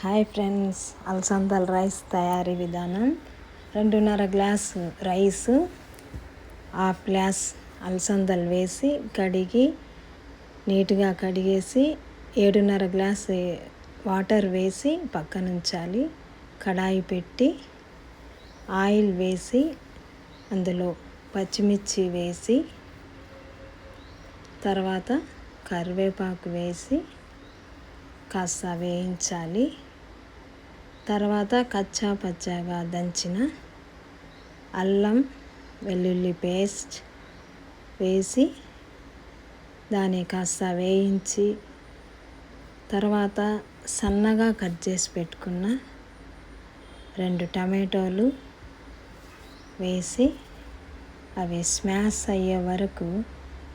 Hi friends అలసందల rice తయారీ విధానం. రెండున్నర గ్లాసు రైస్ హాఫ్ గ్లాస్ అలసందలు వేసి కడిగి నీట్గా కడిగేసి ఏడున్నర గ్లాస్ వాటర్ వేసి పక్కన ఉంచాలి కడాయి పెట్టి ఆయిల్ వేసి అందులో పచ్చిమిర్చి వేసి తర్వాత కరివేపాకు వేసి కాస్త వేయించాలి. తర్వాత కచ్చా పచ్చాగా దంచిన అల్లం వెల్లుల్లి పేస్ట్ వేసి దాన్ని కాస్త వేయించి తర్వాత సన్నగా కట్ చేసి పెట్టుకున్న రెండు టమాటోలు వేసి అవి స్మాష్ అయ్యే వరకు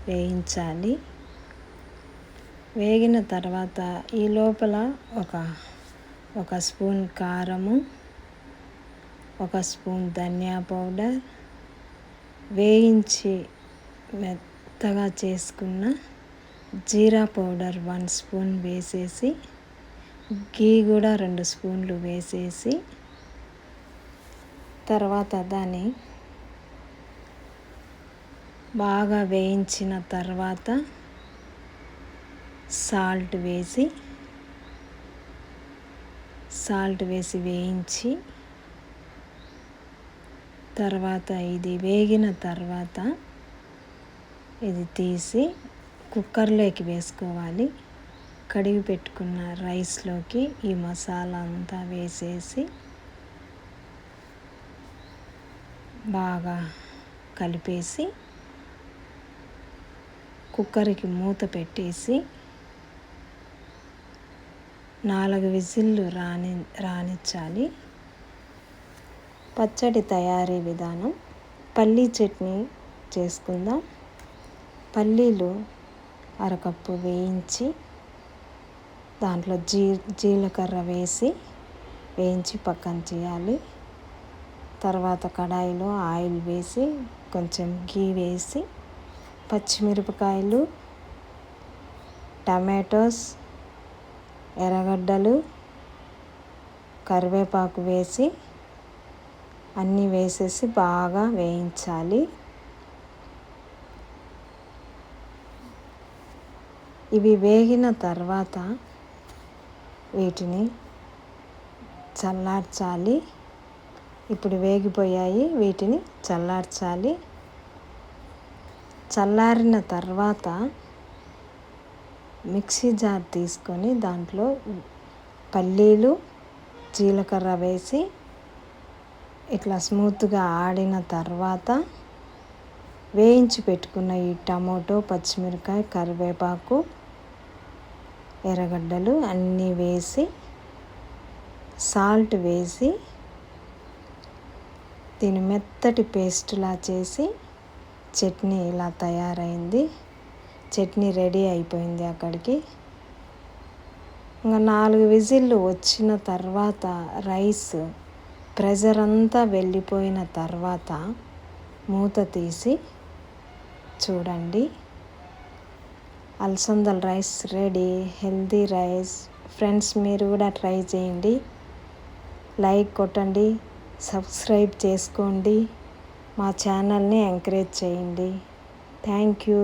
వేయించాలి. వేగిన తర్వాత ఈ లోపల ఒక ఒక స్పూన్ కారము ఒక స్పూన్ ధనియా పౌడర్ వేయించి మెత్తగా చేసుకున్న జీరా పౌడర్ వన్ స్పూన్ వేసేసి గీ కూడా రెండు స్పూన్లు వేసేసి తర్వాత దాన్ని బాగా వేయించిన తర్వాత సాల్ట్ వేసి సాల్ట్ వేసి వేయించి తర్వాత ఇది వేగిన తర్వాత ఇది తీసి కుక్కర్లోకి వేసుకోవాలి. కడిగి పెట్టుకున్న రైస్లోకి ఈ మసాలా అంతా వేసేసి బాగా కలిపేసి కుక్కర్కి మూత పెట్టేసి నాలుగు విజిల్లు రాని రానిచ్చాలి. పచ్చడి తయారీ విధానం. పల్లీ చట్నీ చేసుకుందాం. పల్లీలు అరకప్పు వేయించి దాంట్లో జీ జీలకర్ర వేసి వేయించి పక్కన చేయాలి. తర్వాత కడాయిలో ఆయిల్ వేసి కొంచెం గీ వేసి పచ్చిమిరపకాయలు టమాటోస్ ఎర్రగడ్డలు కరివేపాకు వేసి అన్నీ వేసేసి బాగా వేయించాలి. ఇవి వేగిన తర్వాత వీటిని చల్లార్చాలి. ఇప్పుడు వేగిపోయాయి వీటిని చల్లార్చాలి. చల్లారిన తర్వాత మిక్సీ జార్ తీసుకొని దాంట్లో పల్లీలు జీలకర్ర వేసి ఇట్లా స్మూత్గా ఆడిన తర్వాత వేయించి పెట్టుకున్న ఈ టమోటో పచ్చిమిరకాయ కరివేపాకు ఎర్రగడ్డలు అన్నీ వేసి సాల్ట్ వేసి దీని మెత్తటి పేస్ట్లా చేసి చట్నీ ఇలా తయారైంది. చట్నీ రెడీ అయిపోయింది అక్కడికి. ఇంకా నాలుగు విజిల్లు వచ్చిన తర్వాత రైస్ ప్రెజర్ అంతా వెళ్ళిపోయిన తర్వాత మూత తీసి చూడండి. అలసందల rice ready healthy rice. Friends మీరు కూడా ట్రై చేయండి. లైక్ కొట్టండి సబ్స్క్రైబ్ చేసుకోండి. మా ఛానల్ని ఎంకరేజ్ చేయండి. Thank you.